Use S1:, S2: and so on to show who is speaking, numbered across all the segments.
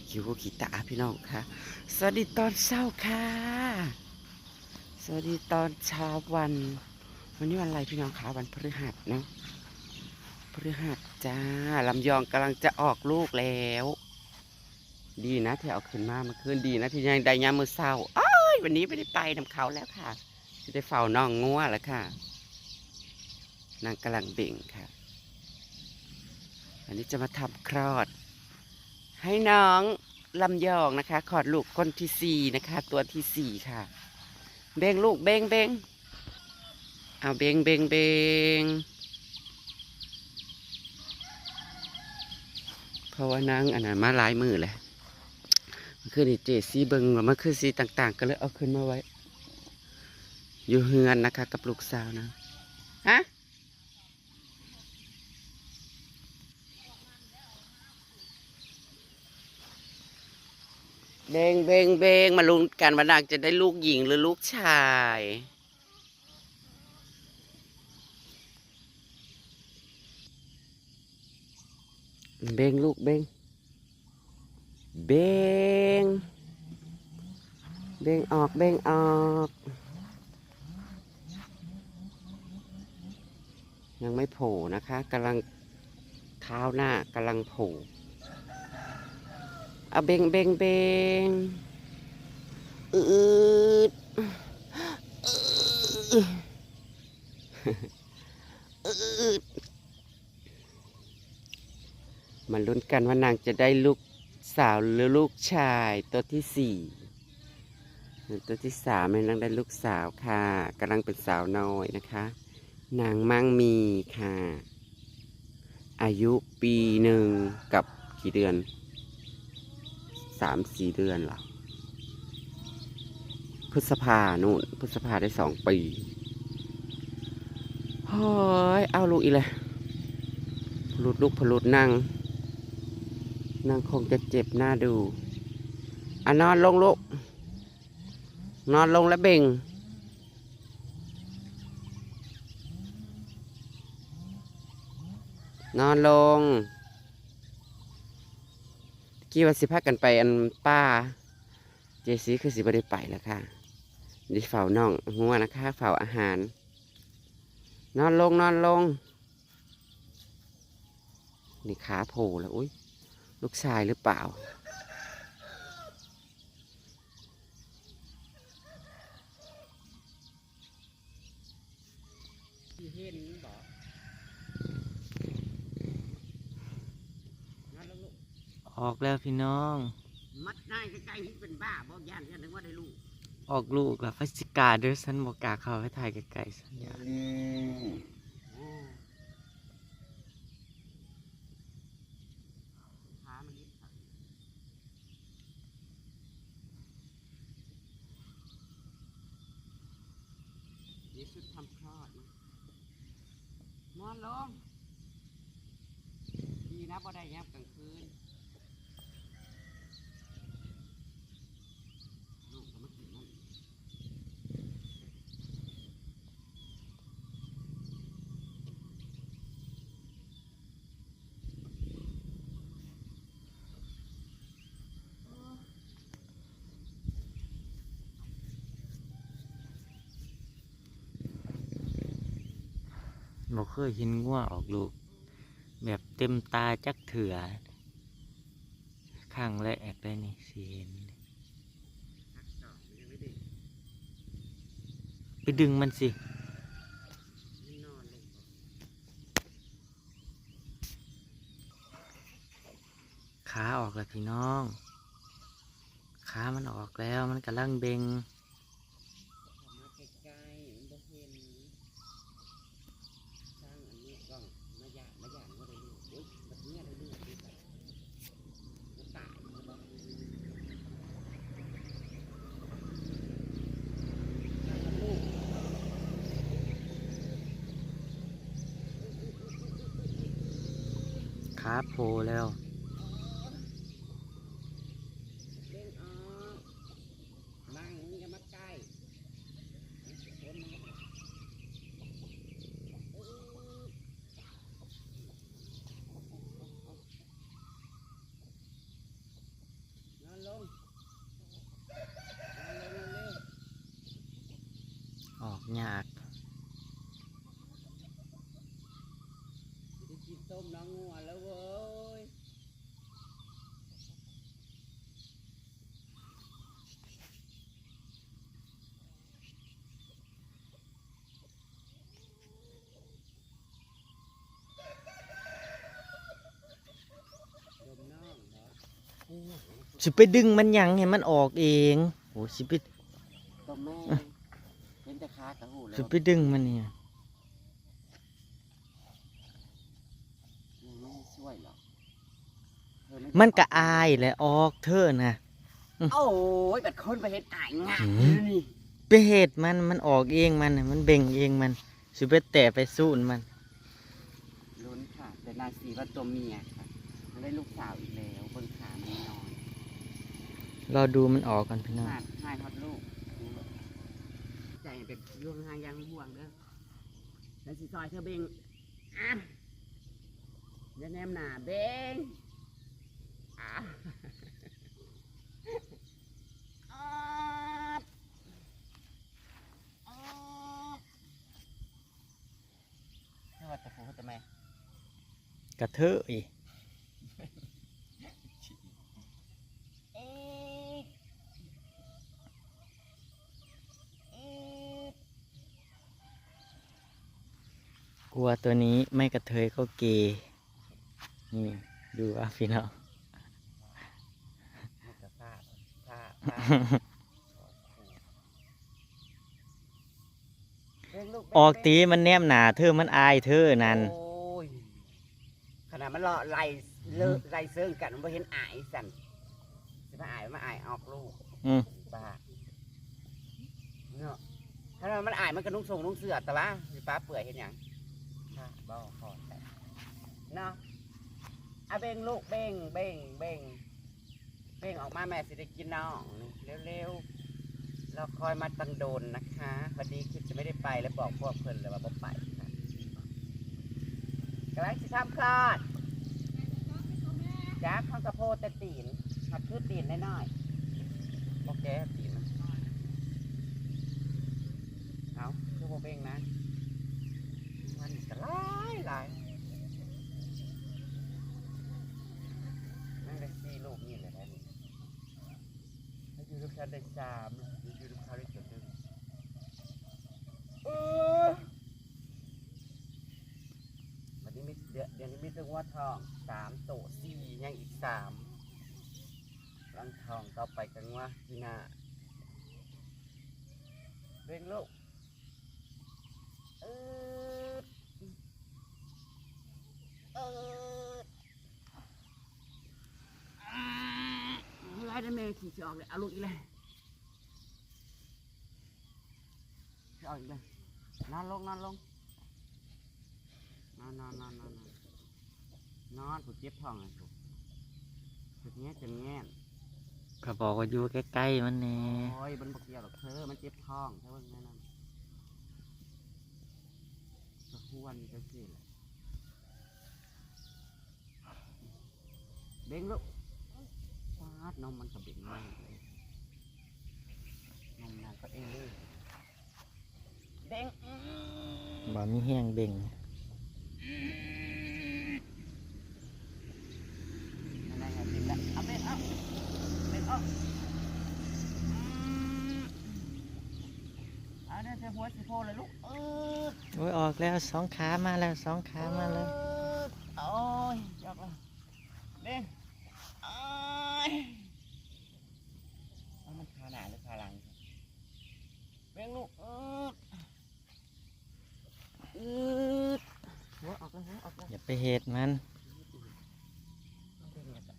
S1: กคิวขีตาพี่น้องค่ะ สวัสดีตอนเช้าค่ะ สวัสดีตอนเช้าวัน วันนี้วันอะไรพี่น้องคะวันพฤหัสเนาะพฤหัสจ้าลำยองกำลังจะออกลูกแล้ว ดีนะที่เอาขึ้นมาเมื่อคืนดีนะที่ยังได้ยามมือเศร้าอ้ายวันนี้ไม่ได้ไปนำเขาแล้วค่ะจะได้เฝ้าน้องงัวแล้วค่ะนางกำลังเบ่งค่ะ อันนี้จะมาทำคลอด ให้น้องลำยองนะคะขอดลูกคนที่สี่นะคะ ตัวที่สี่ค่ะ เบ่งลูกเบ่งเบ่งเอาเบ่งเบ่งเบ่งเพราะว่านางอันนั้นมาหลายมือแหละมันคือนี่เจซีเบิงแล้วมันคือสีต่าง ๆ ก็เลยเอาขึ้นมาไว้ อยู่เฮือนนะคะ กับลูกสาวนะฮะ เบงเบงเบงมาลุ้นกันว่านางจะได้ลูกหญิงหรือลูกชาย เบงลูกเบงเบงเบงออกเบงออกยังไม่โผล่นะคะกำลังเท้าหน้ากำลังโผล่ เอาเบงเบงเบงอืดอืดมาลุ้นกันว่านางจะได้ลูกสาวหรือลูกชายตัวที่สี่ตัวที่สามนางได้ลูกสาวค่ะกำลังเป็นสาวน้อยนะคะ นางมั่งมีค่ะ อายุปีหนึ่งกับกี่เดือน สามสี่เดือนหรอพฤษภานู่นพฤษภาได้สองปีเฮ้ยเอาลูกอีกเลยพลุดลูกพลุดนั่ง นั่งคงจะเจ็บหน้าดูอะนอนลงลูก นอนลงแล้วเบ่งนอนลง กี้วันสิพักกันไปอันป้า เจซีคือสิบได้ไปแล้วค่ะดิเฝ้าน้องหัวนะคะเฝ้าอาหาร นอนลงนอนลง นี่ขาโผล่แล้วอุ้ยลูกชายหรือเปล่า เห็นบอกนอนลงลูก
S2: ออกแล้วพี่น้อง
S1: มัดง่ายใกล้ๆที่เป็นบ้าบอกย่านกันถึงว่าได้ลูก
S2: ออกลูกแล้วฟัสิกาเด้อฉันบอกกล้าเข้าไปถ่ายไกลๆสัญญา
S1: ขามันนิดค่ะนี่ชุดทำคลอดนะนอนลงดีนะบ่ได้ยับกลางคืน ลูกก็มากินนั่น
S2: บอกเคยเห็นง่วออกลูก แบบเต็มตาจักเถื่อข้างแรกได้นี่สิเห็น
S1: ไป
S2: ดึงมันสิขาออกแล้วพี่น้อง ขามันออกแล้วมันกำลังเบง
S1: มาใกล้ๆมันบ่เห็นสร้างอันนี้กล้องมาหยาดมาหยาดว่าได้ลูกโอ๊ยแบบเนี้ยได้ลูกดีไปมันตายมันบ่นั่นมันลูก
S2: ขาโผล่แล้ว
S1: ต้มน้องงัแล้วเว้ย
S2: สิไปดึงมันยังให้มันออกเองโหสิไป
S1: หูแล้
S2: สิไปดึงมันเนี่ย
S1: มั
S2: นก็อายแหละออกเธอนะ
S1: โอ้ยแบบคนไปเห็นอายง่าย
S2: หืม
S1: นี่
S2: ไปเหตุมันมันออกเองมันน่ะมันเบ่งเองมันสิไปแตะไปสู้มัน
S1: ลุ้นค่ะแต่นาสีว่าตัวเมียค่ะมันได้ลูกสาวอีกแล้วบนขามันนอน
S2: รอดูมันออกกันพี่น้อง
S1: หาดหายฮอดลูกใจเป็นย่วงหางยังห่วงเด้อแล้วสิซอยเธอเบงอะอย่าแนมหนาเบง อะอ่ว่าจะฟูทำไม
S2: กระเทอะอีกลัวตัวนี้ไม่กระเทยก็เกยนี่ดูอะพี่น้อง
S1: มันจะพลาดพลาดพลาด
S2: ออกตีมันแนมหนาเธอมันอายเธอนั่น
S1: โอ้ยขนาดมันรอไล่เลิกไล่เซิงกันมันบ่เห็นอายสั่นสิมาอายมาอายออกลูก
S2: อืม
S1: บ้าเนาะถ้ามันอายมันก็นุ่งทรงนุ่งเสื้อแต่ละสิป้าเปื่อยเห็นหยังค่ะบ่พอแต่เนาะเอาเบ่งลูกเบ่งเบ่งเบ่ง เบ่งออกมาแม่สิได้กินน้องเร็วๆ เราคอยมาตังโดนนะคะพอดีคิดจะไม่ได้ไปแล้วบอกพวกเพิ่นเลยว่าบ่ไปค่ะกำลังสิทำคลอดจ้าข้างกระโพดแต่ตีนหัดคือตีนน้อยๆบอกแกตีนเอาคือโบเบ่งนะมันก็หลายหลายนั่งได้สี่ลูกนี่เลยนะนี่ ถ้าอยู่ลูกค้าได้สามอยู่ลูกค้าได้จุดหนึ่งเออวันนี้มีเดี๋ยวนี้มีตัวว่าทองสามโตสี่ยังอีกสามรังทองต่อไปกันว่าทีน่าเร่งลูกเออเออไล่ได้แม่ ขี่จะออกเลยเอาลูกอีกเลยจะออกอีกเลยนอนลงนอนลงนอนนอนนอนนอนนอนนอนผูเจ็บท้องเลยผูจุดเงี้ยจะแง่น
S2: ก็บอกว่าอยู่ใกล้ๆมันแน่
S1: โอ้ยมันบกเกี่ยวหรอกเธอมันเจ็บท้องเธอเบิ่งแม่นั่นสะพวนจะสิแหละเบ่งลูกฟา ดนมมันกับเบ่งมากเลยนมนางก็เองเลยเบ่งอื้อ
S2: บ่มีแห้งเบ่ง
S1: อะไรไงกินละเอาเบ่งเอาเบ่งเอาอืมเอาเนี่ยเธอหัวสิโพเลยลูกเออ
S2: โอ้ยออกแล้วสองขามาแล้วสองขามาแล้ว
S1: โอ้ยยอกแล้วเด้งโอ้ยเอามันขาหนาหรือขาหลังเบ่งลูกอืดอืดหัวออกแล้วหัวออกแล้ว
S2: อย่า ไปเหตุมัน
S1: เบ่งเนี่ยจ้ะ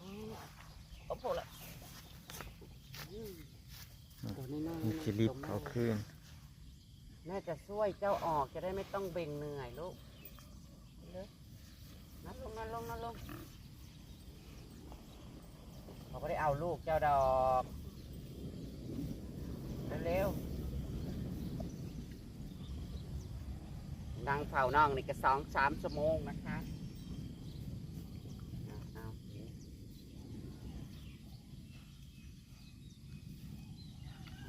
S1: อืดเอาโผล่ละอืมตัวน้อยๆ
S2: มันสิรีบเขาคืน
S1: แม่จะช่วยเจ้าออกจะได้ไม่ต้องเบ่งเหนื่อยลูกเลยนั่งลงนั่งลงนั่งลงเขาก็ได้เอาลูกเจ้าดอก เร็วๆ นั่งเฝ้าน้องนี่ก็สองสามชั่วโมงนะคะเอาเอากิน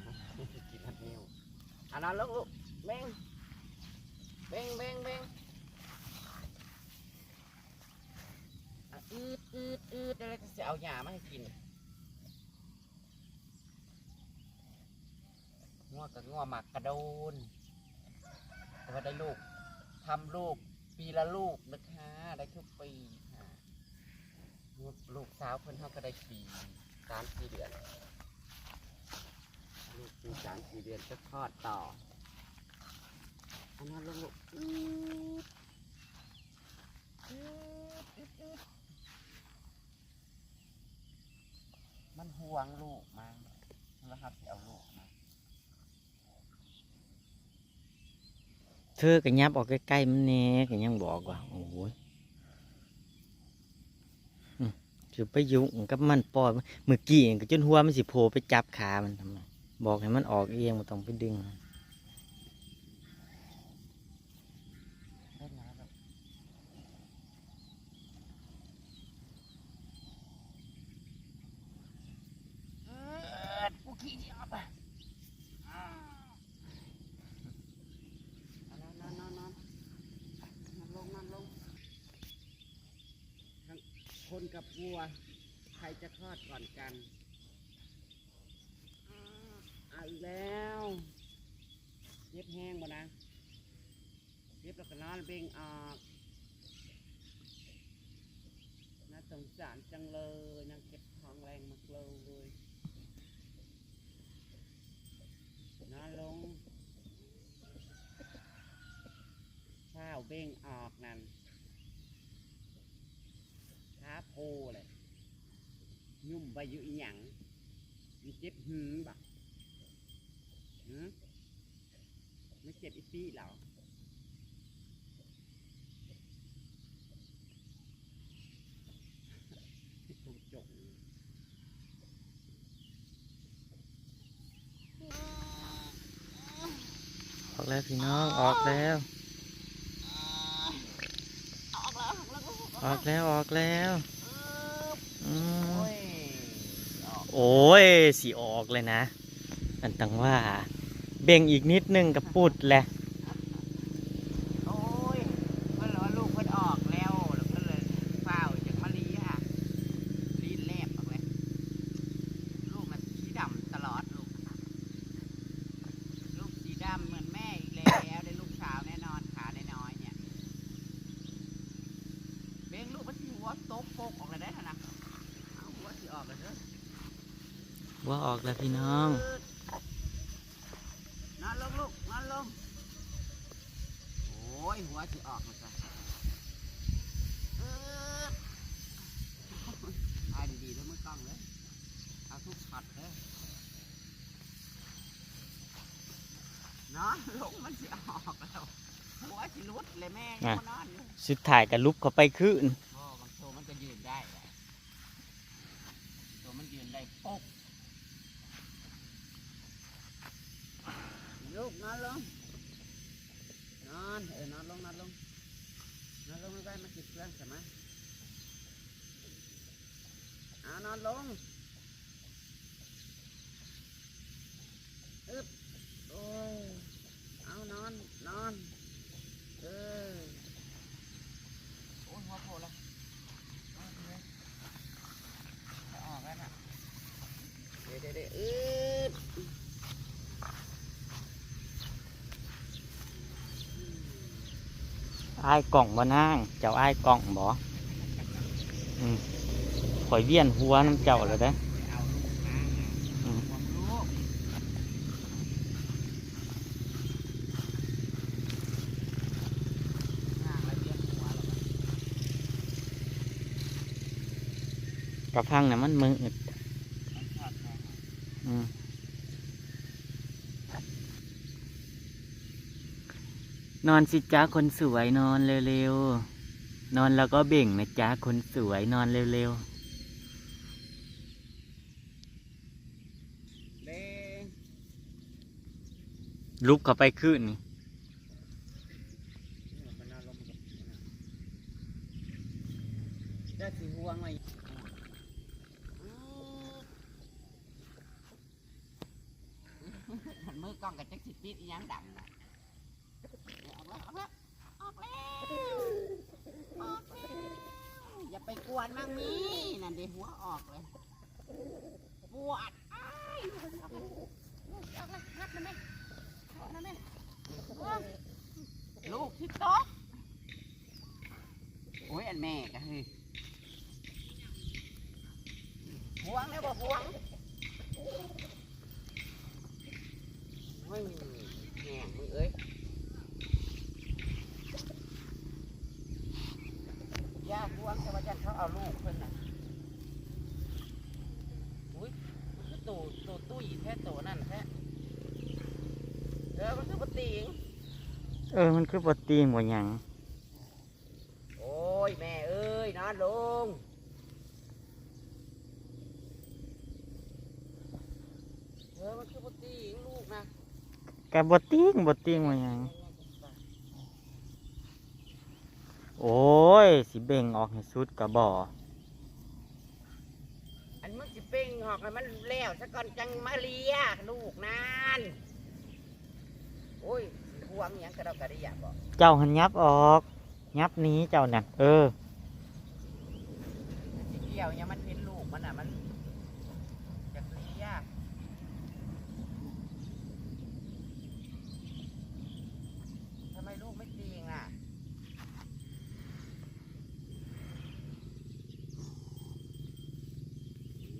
S1: เอากินฮัดนิ้วอันนั้นลูกเบ่งเบ่งเบ่งเบ่งอืดอืดอืดแล้วจะเอาหญ้ามาให้กินงัวกับงัวหมักกระโดนแต่ว่าได้ลูก ทำลูกปีละลูกนะคะได้ทุกปีค่ะลูกสาวเพิ่นเขาก็ได้ปีสามสี่เดือน ลูกปีสามสี่เดือนจะคลอดต่ออันนั้นลูกอืดอืดอืดอืดมันห่วงลูกมาแล้วครับสิเอาลูกมา
S2: เธอก็ยับออกใกล้ๆมันแน่ก็ยังบอกว่าโอ้ยจะไปยุ่งกับมันปอดเมื่อกี้ก็จนหัวมันสิโผล่ไปจับขามันทำไมบอกให้มันออกเองมันต้องไปดึง
S1: เล่นน้ำแบบเอิ้นกูขี้ที่ออกไปอ้าวเอานอนนอนนอนนอนนอนลงนอนลงทั้งคนกับวัว ใครจะคลอดก่อนกันอ้าวเอาอีกแล้วเย็บ แห้งบ่นะเรียบแล้วก็นอนเบ่งออกน่าสงสารจังเลยนางเก็บทองแรงมากเลยนอนลงข้าวเบ่งออกนั่นขาโพเลย ยุ่มไปอยู่อีหยังมีเจ็บหืมบักหืมไม่ เจ็บอีปีเหรอตรงจก
S2: ออกแล้วพี่น้องออกแล้ว ออกแล้วออกแล้วอืม
S1: โอ้ยออก
S2: โอ้ยสีออกเลยนะ อันตังว่า เบ่งอีกนิดนึงกับปุดแหละ
S1: โอ้ยเพิ่นว่าลูกเพิ่นออกแล้วแล้วเพิ่นเลยเฝ้าจากมะลีค่ะลีนแลบออกเลยลูกมันสีดำตลอดลูก ลูกสีดำเหมือนแม่อีกแล้วได้ลูกสาวแน่นอนขาน้อยๆเนี่ย เบ่งลูกมันสิหัวโตกโปกออกเลยได้ขนาดเอาหัวสิออกเลยเด้อ
S2: ว่าออกแล้วพี่น้อง
S1: นอนลง ลูกนอนลง โอ้ย หัวจะออกมาจ้ะเออถ่ายดีๆด้วยมือกล้องเลยเอาทุกช็อตเลยนอนลงมันจะออกแล้ว หัวจะรุดเลยแม่ยังบ่นอนอยู่
S2: สุดท้ายก็ลุกเข้าไปขึ้น
S1: โอ้บางตัวมันก็ยืนได้แหละตัวมันยืนได้ปุ๊บลูกนอนลง นอน เออนอนลงนอนลง นอนลงไม่ได้มาติดเครื่องใช่ไหมเอนอนลงอึบโอ้ยเอานอน นอน เออ โอ้ยหัวโผล่แล้วเอาเลยจะออกแล้วน่ะเดี๋ยวเดี๋ยวเดี๋ยวอึด
S2: อ้ายกล่องบ่นาง เจ้าไอ้ายกล่องบ่อืม ข่อยเวียนหัวน้ำเจ้าเลยเด้อ
S1: เอาลูกนะ
S2: อืม
S1: ความลูกห่างแล้วนหัวแล้ว
S2: กระพังน่ะมันมืด
S1: นอ
S2: อืมนอนสิจ้าคนสวยนอนเร็วๆ นอนแล้วก็เบ่งนะจ้าคนสวยนอนเร็ว
S1: เด้ง
S2: ๆ ลุกเข้าไปขึ้นนี่
S1: ได้สีห่วงไว้มือกล้องกับจ็คสิปิดอีหยังดำนะออกแล้วออกแล้วออกแล้วออกแล้วอย่าไปกวนมั่งมีนั่นเดี๋ยวหัวออกเลยปวดอ้ายออกแล้วออกแล้วงัดนะแม่ออกนะแม่ลูกที่โต๊ะโอ้ยอันแม่ก็เฮ้ย ห่ วงเนี่ยบ่ห่วงไม่แง่มึงเอ้ยย่าห่วงแต่ว่าจันเขาเอาลูกเพิ่นน่ะอุ้ยมันคือตู่ตู่ตุ้ยแท้ตู่นั่นแท้เออมันคือปติง
S2: เออ มันคือบ่ตีงบ่หยัง
S1: โอ้ย แม่เอ้ยนอนลงเออมันคือปติงลูกนะ
S2: ก็บ่ตีงบ่ตีงบ่หยังโอ้ย สิเบ่งออกให้สุดก็บ่
S1: อันมึงสิเป้งหอกให้มันแล้วซะก่อนจังมาเลียลูกนั่นโอ้ยสิห่วงหยังกระดอกกระเดียบอก
S2: เจ้าหันยับออก ยับหนี้เจ้านั่นเออ
S1: สิเกี่ยวหยังมันเห็นลูกมันอะมันจะเลียทำไมลูกไม่จริงอะ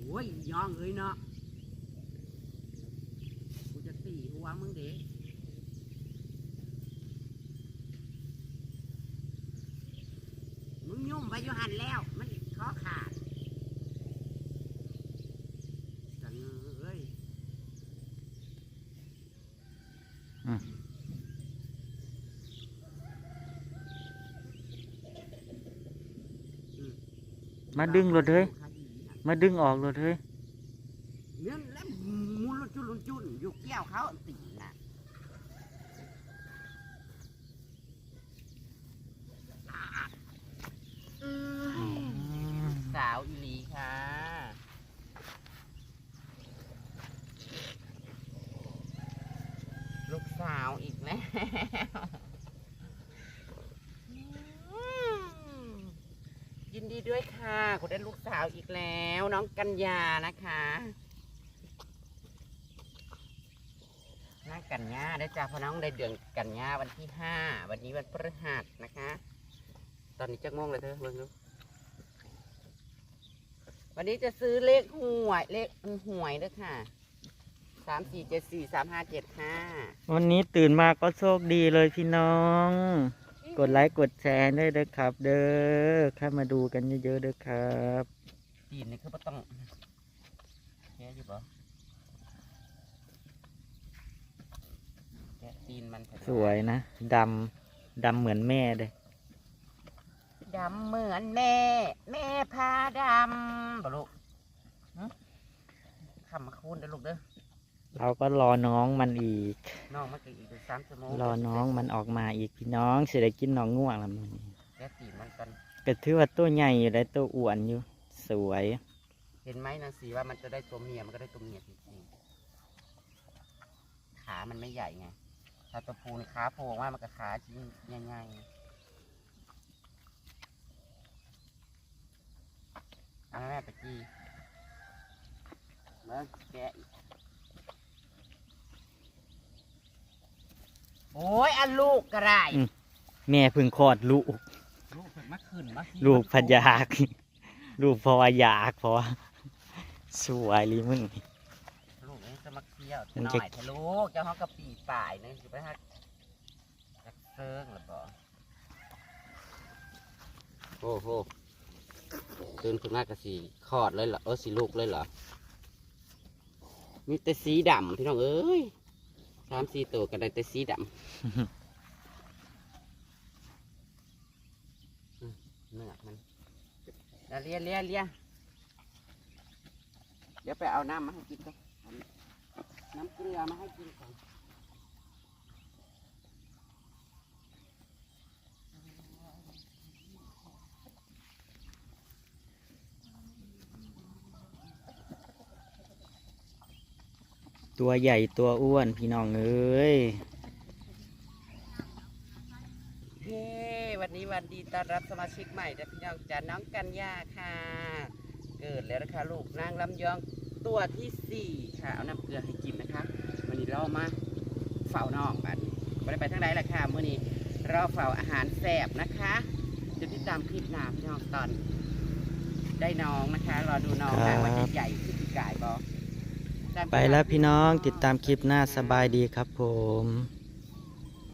S1: โอ้ยย่องเอ้ยเนาะกูจะตีหัวมึงเด็มึงยุ่มไปอยู่หันแล้ว มันขอขาดสังเอ้ย
S2: อืม
S1: อืม
S2: มาดึงรถเฮ้ย มาดึงออกรถเฮ้ย
S1: เนี่ยแล้วมุนลุนจุนลุนจุนอยู่แก้วเขาตีน่ะสาวอีลีค่ะลูกสาวอีกแล้วอืมยินดีด้วยค่ะ คุณได้ลูกสาวอีกแล้วน้องกัญญานะคะ น้องกัญญาได้จ้าพน้องได้เดือนกัญญาวันที่ห้าวันนี้วันพฤหัสนะคะ ตอนนี้จักโมงเลยเธอเบิ่งดูวันนี้จะซื้อเลขหวยเลขหวยด้วยค่ะสามสี่เจ็ดสี่สามห้าเจ็ดห้า
S2: วันนี้ตื่นมาก็โชคดีเลยพี่น้อง กดไลค์กดแชร์ด้วยเด้อครับ เด้อเข้ามาดูกันเยอะๆเด้อครับ
S1: ตีนนี่คือบ่ต้องแกะอยู่ปะแกะตีนมันเถอะ
S2: สวยนะดำดำเหมือนแม่เลย
S1: ดำเหมือนแม่ แม่พาดำบ่ลูกหึคำมาคูณเด้อลูกเด้อ
S2: เราก็รอน้องมันอีก
S1: น้องมันก็อีก สามชั่วโมง
S2: รอน้องมันออกมาอีกพี่น้องเสียได้กินน้องง่วงแล้วมัน
S1: แกะตีนมันกัน
S2: ก็ถือว่าตัวใหญ่อยู่ได้ตัวอ้วนอยู่ สวย
S1: เห็นไหมนางสีว่ามันจะได้ตัวเมียมันก็ได้ตัวเมียจริงๆขามันไม่ใหญ่ไงถ้าตัวพูนขาโผล่ว่ามันก็ขาชิ้นง่ายๆเอาแม่ไปจี้เมื่อแกะอีก โอ้ยอันลูกกระไร
S2: อืม แม่เพึ่งคลอดลูก
S1: ลูกเพิ่งมาขึ้นมาขี่
S2: ลูกพันยาก ลูกเพราะว่าอยากเพราะว่าสวยลีมึง
S1: ลูกนี่จะมาเที่ยว
S2: มัน
S1: หน่
S2: จะ
S1: อยเถอะลูกเจ้าห้องกะปีป่ายนึงสิไปฮักจักเซิงหรือเปล่าโอ้โหตื่นขึ้นมากระสีคลอดเลยเหรอเออสีลูกเลยเหรอมีแต่สีดำพี่น้องเอ้ย สามสี่ตัวก็ได้แต่สีดำเนื้อมันเลียเลียเลียเดี๋ยวไปเอาน้ำมาให้กินก่อนน้ำเกลือมาให้กินก่อน
S2: ตัวใหญ่ตัวอ้วนพี่น้องเอ้ย
S1: เย้วันนี้วันดีต้อนรับสมาชิกใหม่นะพี่น้องจ๋าน้องกัญญาค่ะ เกิดแล้วนะคะลูกนางลำยองตัวที่สี่ค่ะ เอาน้ำเกลือให้กินนะคะวันนี้เรามาเฝ้าน้องบัดนี้ไม่ได้ไปทางใดล่ะค่ะมื่อนี้เราเฝ้าอาหารแสบนะคะจะติดตามคลิปหน้าพี่น้องตอน ได้น้องนะคะรอดูน้อง
S2: ครั
S1: นะ
S2: บ
S1: ว่าจะใหญ่ขึ้นปีกายบอ
S2: ไปแล้วพี่น้องติดตามคลิปหน้าสบายดีครับผม